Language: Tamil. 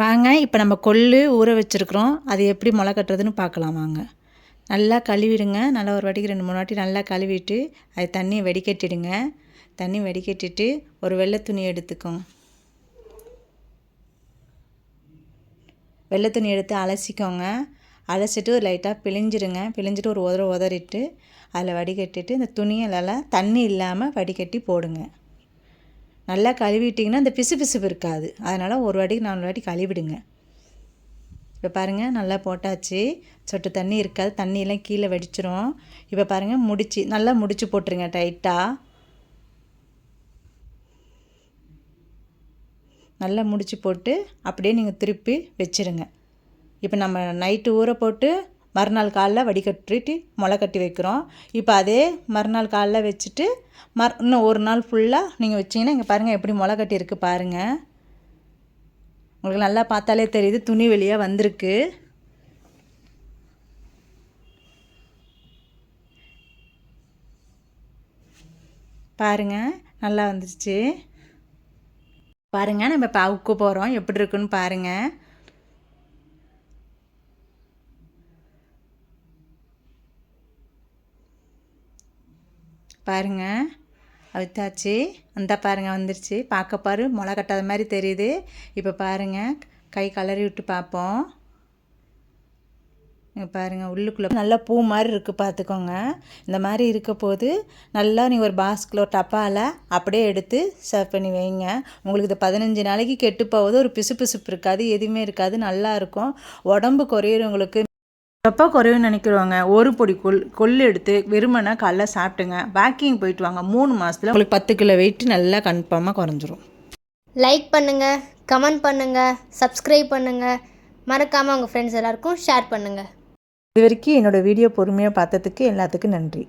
வாங்க இப்போ நம்ம கொள்ளு ஊற வச்சுருக்குறோம். அது எப்படி முளை கட்டுறதுன்னு பார்க்கலாம் வாங்க. நல்லா கழுவிடுங்க. நல்லா ஒரு வாட்டிக்கு ரெண்டு மூணு வாட்டி நல்லா கழுவிட்டு அது தண்ணியை வடிகட்டிடுங்க. தண்ணி வடிகட்டிட்டு ஒரு வெள்ளை துணி எடுத்துக்கோங்க. வெள்ளை துணி எடுத்து அலசிக்கோங்க. அலசிட்டு ஒரு லைட்டாக பிழிஞ்சிடுங்க. பிழிஞ்சிட்டு ஒரு உதற உதறிட்டு அதில் வடிகட்டிட்டு இந்த துணியெல்லாம் தண்ணி இல்லாமல் வடிகட்டி போடுங்க. நல்லா கழுவிட்டிங்கன்னா அந்த பிசு பிசுப்பு இருக்காது. அதனால் ஒரு வாட்டிக்கு நாலு வாட்டி கழுவிடுங்க. இப்போ பாருங்கள் நல்லா போட்டாச்சு. சொட்டு தண்ணி இருக்காது. தண்ணியெல்லாம் கீழே வடிச்சிரும். இப்போ பாருங்கள் முடிச்சு நல்லா முடிச்சு போட்டுருங்க டைட்டாக நல்லா முடிச்சு போட்டு அப்படியே நீங்கள் திருப்பி வச்சுருங்க. இப்போ நம்ம நைட்டு ஊற போட்டு மறுநாள் காலைல வடிகட்டிட்டு முளை கட்டி வைக்கிறோம். இப்போ அதே மறுநாள் காலைல வச்சுட்டு மறு இன்னும் ஒரு நாள் ஃபுல்லாக நீங்கள் வச்சிங்கன்னா இங்கே பாருங்கள் எப்படி முளை கட்டி பாருங்கள் உங்களுக்கு நல்லா பார்த்தாலே தெரியுது துணி வெளியாக வந்திருக்கு. பாருங்கள் நல்லா வந்துருச்சு. பாருங்கள் நம்ம இப்போ அவுக்க போகிறோம் எப்படி இருக்குன்னு பாருங்கள் பாருங்கள் அவித்தாச்சு. அந்த பாருங்கள் வந்துருச்சு. பார்க்க பாரு முளை கட்டாத மாதிரி தெரியுது. இப்போ பாருங்கள் கை கலரி விட்டு பார்ப்போம். இங்கே பாருங்கள் உள்ளுக்குள்ளே நல்லா பூ மாதிரி இருக்குது பார்த்துக்கோங்க. இந்த மாதிரி இருக்க போது நல்லா நீங்கள் ஒரு பாஸ்கிலோ ஒரு டப்பாவில் அப்படியே எடுத்து சர்வ் பண்ணி வைங்க. உங்களுக்கு இது பதினஞ்சு நாளைக்கு கெட்டு போகுது. ஒரு பிசு பிசுப்பு இருக்காது எதுவுமே இருக்காது. நல்லா இருக்கும். உடம்பு குறையிறவங்களுக்கு எப்போ குறையும்னு நினைக்கிறவங்க ஒரு பொடி கொல் கொள்ளு எடுத்து வெறுமனை காலைல சாப்பிட்டுங்க. பேக்கிங் போயிட்டு வாங்க. மூணு மாதத்தில் உங்களுக்கு பத்து கிலோ வெயிட் நல்லா கன்ஃபார்மாக குறைஞ்சிரும். லைக் பண்ணுங்கள் கமெண்ட் பண்ணுங்கள் சப்ஸ்கிரைப் பண்ணுங்கள் மறக்காமல் உங்கள் ஃப்ரெண்ட்ஸ் எல்லாருக்கும் ஷேர் பண்ணுங்கள் இது வரைக்கும் என்னோடய வீடியோ பொறுமையாக பார்த்ததுக்கு எல்லாத்துக்கும் நன்றி.